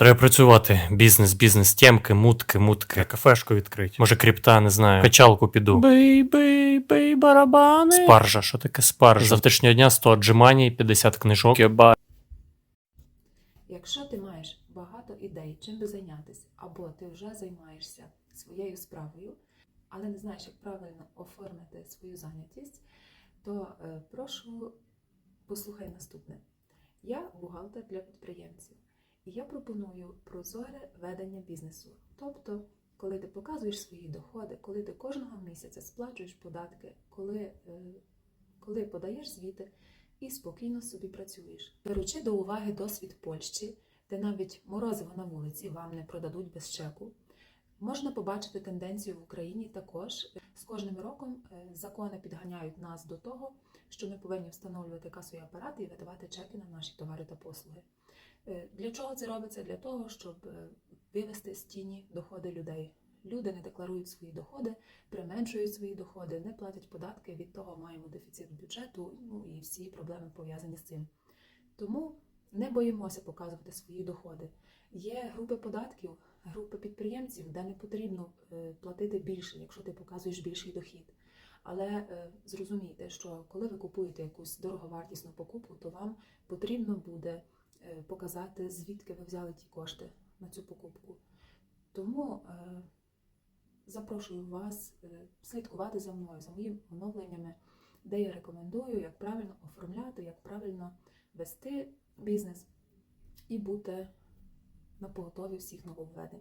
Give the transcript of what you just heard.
Треба працювати. Бізнес, бізнес, тємки, мутки, мутки. Кафешку відкрити. Може, крипта, не знаю. Качалку піду. Бий, бий, бий, барабани. Спаржа, що таке спаржа? З завтрашнього дня 100 отжимань, 50 книжок. Кеба. Якщо ти маєш багато ідей, чим би зайнятися, або ти вже займаєшся своєю справою, але не знаєш, як правильно оформити свою зайнятість, то е, прошу послухай наступне. Я бухгалтер для підприємців, я пропоную прозоре ведення бізнесу. Тобто, коли ти показуєш свої доходи, коли ти кожного місяця сплачуєш податки, коли, е, коли подаєш звіти і спокійно собі працюєш. Беручи до уваги досвід Польщі, де навіть морозиво на вулиці вам не продадуть без чеку, можна побачити тенденцію в Україні також. З кожним роком е, закони підганяють нас до того, що ми повинні встановлювати касові апарати і видавати чеки на наші товари та послуги. Е, Для чого це робиться? Для того, щоб е, вивести з тіні доходи людей. Люди не декларують свої доходи, применшують свої доходи, не платять податки. Від того маємо дефіцит бюджету, ну і всі проблеми пов'язані з цим. Тому не боїмося показувати свої доходи. Є групи податків, групи підприємців, де не потрібно е, платити більше, якщо ти показуєш більший дохід. Але е, зрозумійте, що коли ви купуєте якусь дороговартісну покупку, то вам потрібно буде е, показати, звідки ви взяли ті кошти на цю покупку. Тому запрошую вас слідкувати за мною, за моїми оновленнями, де я рекомендую, як правильно оформляти, як правильно вести бізнес і бути на поготові всіх нововведень.